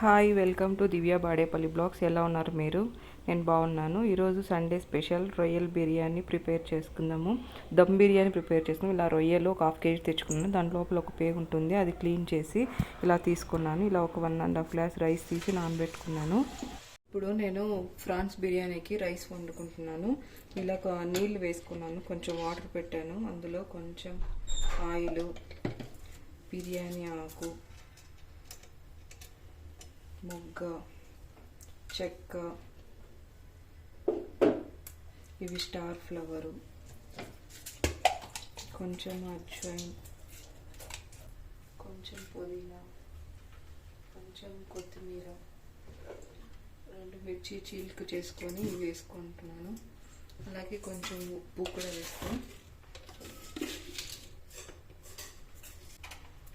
Hi welcome to Divya Badepalli blogs. ఎలా ఉన్నారు మీరు? నేను బాగున్నాను. ఈరోజు సండే స్పెషల్ రొయ్యల్ బిర్యానీ ప్రిపేర్ చేసుకుందాము. దమ్ బిర్యానీ ప్రిపేర్ చేసుకున్నాం ఇలా రొయ్యలు ఒక హాఫ్ కేజీ తెచ్చుకున్నాను. దాని లోపల ఒక పేగు ఉంటుంది. అది క్లీన్ చేసి ఇలా తీసుకున్నాను. ఇలా ఒక one and half glass rice తీసి నానబెట్టుకున్నాను. ఇప్పుడు నేను ఫ్రాన్స్ బిర్యానీకి రైస్ వండుకుంటున్నాను. ఇలా ఒక నీళ్ళు వేసుకున్నాను. కొంచెం వాటర్ పెట్టాను. అందులో కొంచెం ఆయిల్ బిర్యానీ ఆకు మొగ్గ చెక్క ఇవి స్టార్ ఫ్లవరు. కొంచెం అజ్వైన్ కొంచెం పుదీనా కొంచెం కొత్తిమీర రెండు మిర్చి చీల్కు చేసుకొని ఇవి వేసుకుంటున్నాను. అలాగే కొంచెం ఉప్పు కూడా వేస్తాం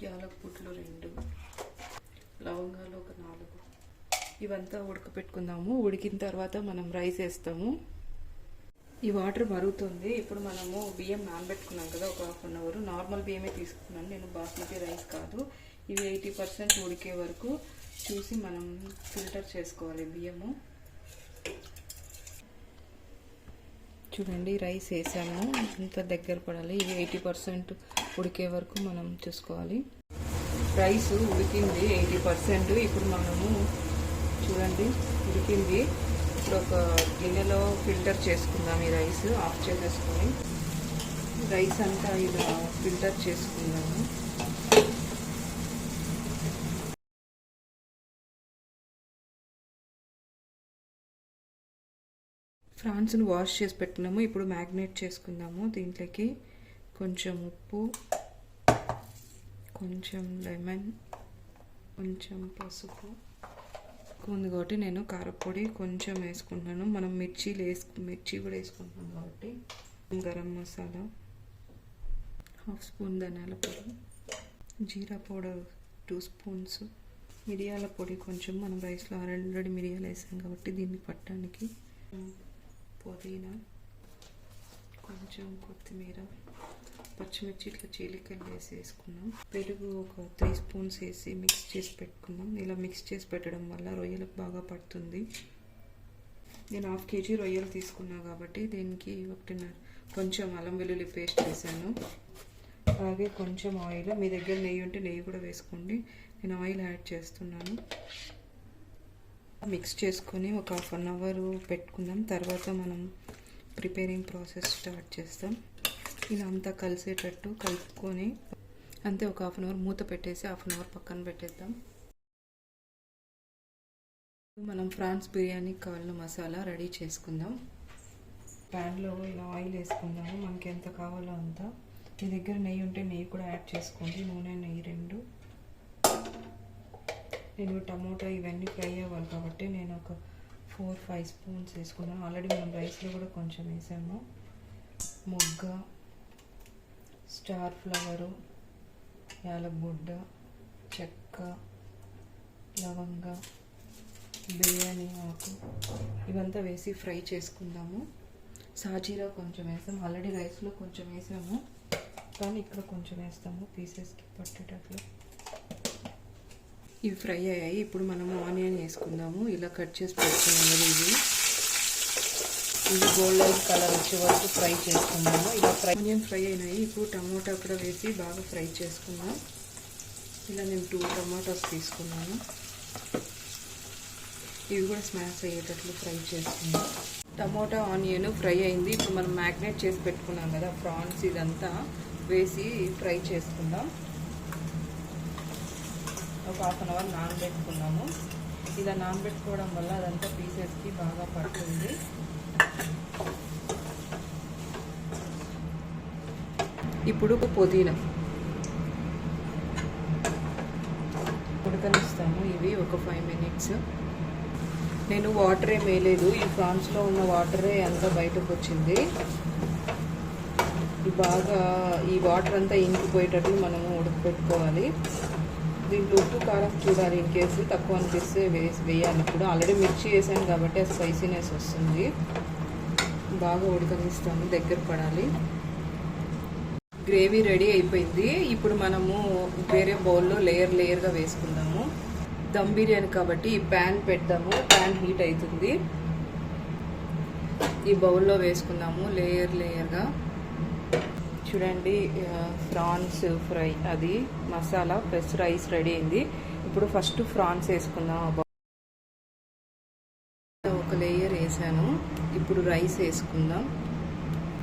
యాలకుట్లు రెండు. లవంగాలు ఒక నాలుగు. ఇవంతా ఉడకపెట్టుకుందాము. ఉడికిన తర్వాత మనం రైస్ వేస్తాము. ఈ వాటర్ మరుగుతుంది. ఇప్పుడు మనము బియ్యం నానబెట్టుకున్నాం కదా ఒక హాఫ్ అన్ అవర్. నార్మల్ బియ్యమే తీసుకున్నాను. నేను బాస్మతి రైస్ కాదు. ఇవి ఎయిటీ పర్సెంట్ ఉడికే వరకు చూసి మనం ఫిల్టర్ చేసుకోవాలి బియ్యము. చూడండి రైస్ వేసాము. ఇంత దగ్గర పడాలి. ఇవి ఎయిటీ పర్సెంట్ ఉడికే వరకు మనం చూసుకోవాలి. రైస్ ఉడికింది ఎయిటీ పర్సెంట్. ఇప్పుడు మనము చూడండి ఉడికింది. ఇప్పుడు ఒక గిన్నెలో ఫిల్టర్ చేసుకుందాం ఈ రైస్ ఆఫ్ చేసేసుకొని. రైస్ అంతా ఇలా ఫిల్టర్ చేసుకుందాము. ఫ్రాన్స్ను వాష్ చేసి పెట్టుకున్నాము. ఇప్పుడు మ్యాగ్నేట్ చేసుకుందాము దీంట్లోకి. కొంచెం ఉప్పు కొంచెం లెమన్ కొంచెం పసుపు. ఉంది కాబట్టి నేను కారపొడి కొంచెం వేసుకుంటున్నాను. మనం మిర్చీలు వేసుకు మిర్చి కూడా వేసుకుంటున్నాం కాబట్టి. గరం మసాలా హాఫ్ స్పూన్ ధనియాల పొడి జీరా పౌడర్ టూ స్పూన్స్. మిరియాల పొడి కొంచెం మనం రైస్లో ఆల్రెడీ మిరియాలు వేసాం కాబట్టి దీన్ని పట్టడానికి పుదీనా కొంచెం కొత్తిమీర పచ్చిమిర్చి ఇట్లా చీలికలు వేసి వేసుకున్నాం పెరుగు ఒక త్రీ స్పూన్స్ వేసి మిక్స్ చేసి పెట్టుకున్నాం. ఇలా మిక్స్ చేసి పెట్టడం వల్ల రొయ్యలకు బాగా పడుతుంది. నేను హాఫ్ కేజీ రొయ్యలు తీసుకున్నా కాబట్టి దీనికి ఒకటిన్నర కొంచెం అల్లం వెల్లుల్లి పేస్ట్ వేసాను. అలాగే కొంచెం ఆయిల్ మీ దగ్గర నెయ్యి ఉంటే నెయ్యి కూడా వేసుకోండి. నేను ఆయిల్ యాడ్ చేస్తున్నాను. మిక్స్ చేసుకొని ఒక హాఫ్ అన్ అవర్ పెట్టుకుందాం తర్వాత మనం ప్రిపేరింగ్ ప్రాసెస్ స్టార్ట్ చేస్తాం. ఇలా అంతా కలిసేటట్టు కలుపుకొని అంతే ఒక హాఫ్ అన్ అవర్ మూత పెట్టేసి హాఫ్ అన్ అవర్ పక్కన పెట్టేద్దాం. మనం ఫ్రాన్స్ బిర్యానీకి కావాలిన మసాలా రెడీ చేసుకుందాం. ప్యాన్లో ఇలా ఆయిల్ వేసుకుందాము. మనకి ఎంత కావాలో అంత. మీ దగ్గర నెయ్యి ఉంటే నెయ్యి కూడా యాడ్ చేసుకోండి. నూనె నెయ్యి రెండు. నేను టమోటా ఇవన్నీ ఫ్రై అవ్వాలి కాబట్టి నేను ఒక ఫోర్ ఫైవ్ స్పూన్స్ వేసుకున్నాను ఆల్రెడీ మనం రైస్లో కూడా కొంచెం వేసాము. మొగ్గ. స్టార్ ఫ్లవరు యాలగుడ్డ చెక్క లవంగ బిర్యానీ ఆకు ఇవంతా వేసి ఫ్రై చేసుకుందాము. సాజీరా కొంచెం వేసాము. ఆల్రెడీ రైస్లో కొంచెం వేసాము. కానీ ఇక్కడ కొంచెం వేస్తాము. పీసెస్కి పట్టేటట్లు. ఇవి ఫ్రై అయ్యాయి. ఇప్పుడు మనము ఆనియన్ వేసుకుందాము. ఇలా కట్ చేసి పెట్టుకున్నాం ఇవి ఇవి గోల్డెన్ కలర్ వచ్చే వరకు ఫ్రై చేసుకున్నాము. ఇలా ఫ్రై ఆనియన్ ఫ్రై అయినాయి. ఇప్పుడు టమాటా కూడా వేసి బాగా ఫ్రై చేసుకున్నాం ఇలా నేను టూ టమాటాస్ తీసుకున్నాను. ఇవి కూడా స్మాష్ అయ్యేటట్లు ఫ్రై చేసుకున్నాం టమాటా ఆనియన్ ఫ్రై అయింది. ఇప్పుడు మనం మ్యాగ్నేట్ చేసి పెట్టుకున్నాం కదా ప్రాన్స్ ఇదంతా వేసి ఫ్రై చేసుకుందాం. ఒక హాఫ్ అన్ అవర్ నానబెట్టుకున్నాము. ఇలా నానబెట్టుకోవడం వల్ల అదంతా పీసెస్కి బాగా పడుతుంది. ఇప్పుడు పుదీనా. ఉడకనిస్తాము ఇవి ఒక ఫైవ్ మినిట్స్ నేను వాటర్ ఏం వేయలేదు ఈ ఫ్రాన్స్లో ఉన్న వాటరే అంతా బయటకు వచ్చింది. బాగా ఈ వాటర్ అంతా ఇంకిపోయేటట్లు మనము ఉడకపెట్టుకోవాలి. దీంట్లో ఉప్పు కారం చూడాలి ఇన్ కేసు తక్కువ అనిపిస్తే వేసి వేయాలి. ఇప్పుడు ఆల్రెడీ మిర్చి వేసాను కాబట్టి ఆ స్పైసీనెస్ వస్తుంది. బాగా ఉడకనిస్తాము దగ్గర పడాలి. గ్రేవీ రెడీ అయిపోయింది. ఇప్పుడు మనము వేరే బౌల్లో లేయర్ లేయర్గా వేసుకుందాము. దమ్ బిర్యానీ కాబట్టి ఈ ప్యాన్ పెడదాము. ప్యాన్ హీట్ అవుతుంది. ఈ బౌల్లో వేసుకుందాము లేయర్ లేయర్గా. చూడండి ఫ్రాన్స్ ఫ్రై అది మసాలా ప్లస్ రైస్ రెడీ అయింది. ఇప్పుడు ఫస్ట్ ఫ్రాన్స్ వేసుకుందాం ఒక లేయర్ వేసాను. ఇప్పుడు రైస్ వేసుకుందాం.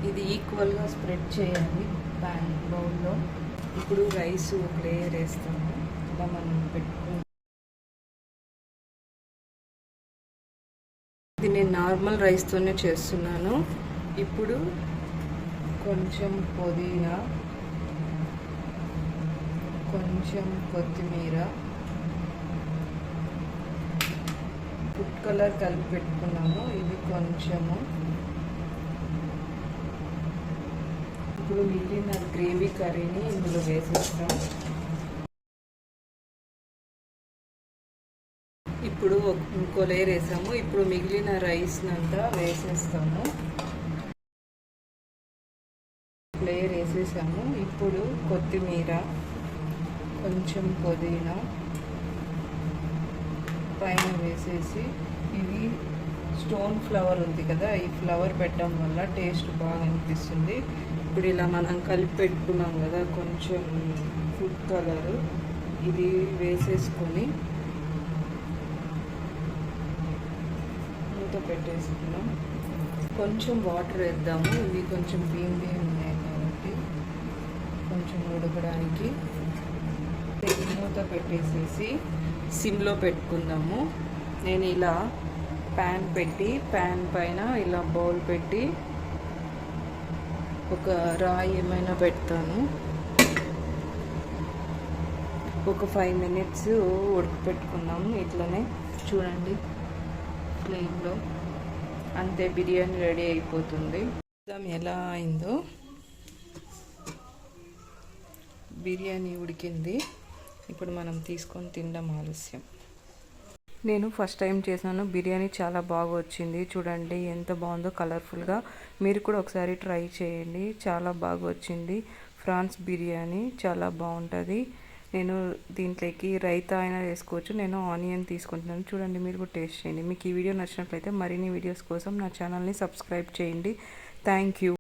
ఇది ఈక్వల్గా స్ప్రెడ్ చేయాలి ప్యాన్ బౌల్లో. ఇప్పుడు రైస్ ఒక లేయర్ వేస్తాము ఇలా మనం పెట్టుకుందాం ఇది నేను నార్మల్ రైస్తోనే చేస్తున్నాను. ఇప్పుడు కొంచెం పుదీనా కొంచెం కొత్తిమీర ఫుడ్ కలర్ కలిపి పెట్టుకున్నాము ఇది కొంచెము ఇప్పుడు మిగిలిన గ్రేవీ కర్రీని ఇందులో వేసేస్తాం. ఇప్పుడు ఇంకో లేయర్ వేసాము. ఇప్పుడు మిగిలిన రైస్ అంతా వేసేస్తాము. లేయర్ వేసేసాము. ఇప్పుడు కొత్తిమీర కొంచెం పుదీనా పైన వేసేసి ఇది స్టోన్ ఫ్లవర్ ఉంది కదా ఈ ఫ్లవర్ పెట్టడం వల్ల టేస్ట్ బాగా అనిపిస్తుంది. ఇప్పుడు ఇలా మనం కలిపి పెట్టుకున్నాం కదా కొంచెం ఫుడ్ కలర్ ఇది వేసేసుకొని మూత పెట్టేసుకున్నాం. కొంచెం వాటర్ వేద్దాము. ఇవి కొంచెం బీమ్ బీమ్ కొంచెం ఉడకడానికి మూత పెట్టేసేసి సిమ్లో పెట్టుకుందాము. నేను ఇలా ప్యాన్ పెట్టి ప్యాన్ పైన ఇలా బౌల్ పెట్టి ఒక రాయి ఏమైనా పెడతాను. ఒక ఫైవ్ మినిట్స్ ఉడకపెట్టుకున్నాము ఇట్లనే. చూడండి ఫ్లేమ్లో. అంతే బిర్యానీ రెడీ అయిపోతుంది. ఎలా అయిందో. బిర్యానీ ఉడికింది. ఇప్పుడు మనం తీసుకొని తినడం ఆలస్యం. నేను ఫస్ట్ టైం చేశాను. బిర్యానీ చాలా బాగా వచ్చింది. చూడండి ఎంత బాగుందో కలర్ఫుల్గా. మీరు కూడా ఒకసారి ట్రై చేయండి. చాలా బాగా వచ్చింది. ఫ్రాన్స్ బిర్యానీ చాలా బాగుంటుంది. నేను దీంట్లోకి రైతా అయినా వేసుకోవచ్చు. నేను ఆనియన్ తీసుకుంటున్నాను. చూడండి మీరు కూడా టేస్ట్ చేయండి. మీకు ఈ వీడియో నచ్చినట్లయితే మరిన్ని వీడియోస్ కోసం నా ఛానల్ని సబ్స్క్రైబ్ చేయండి. Thank you.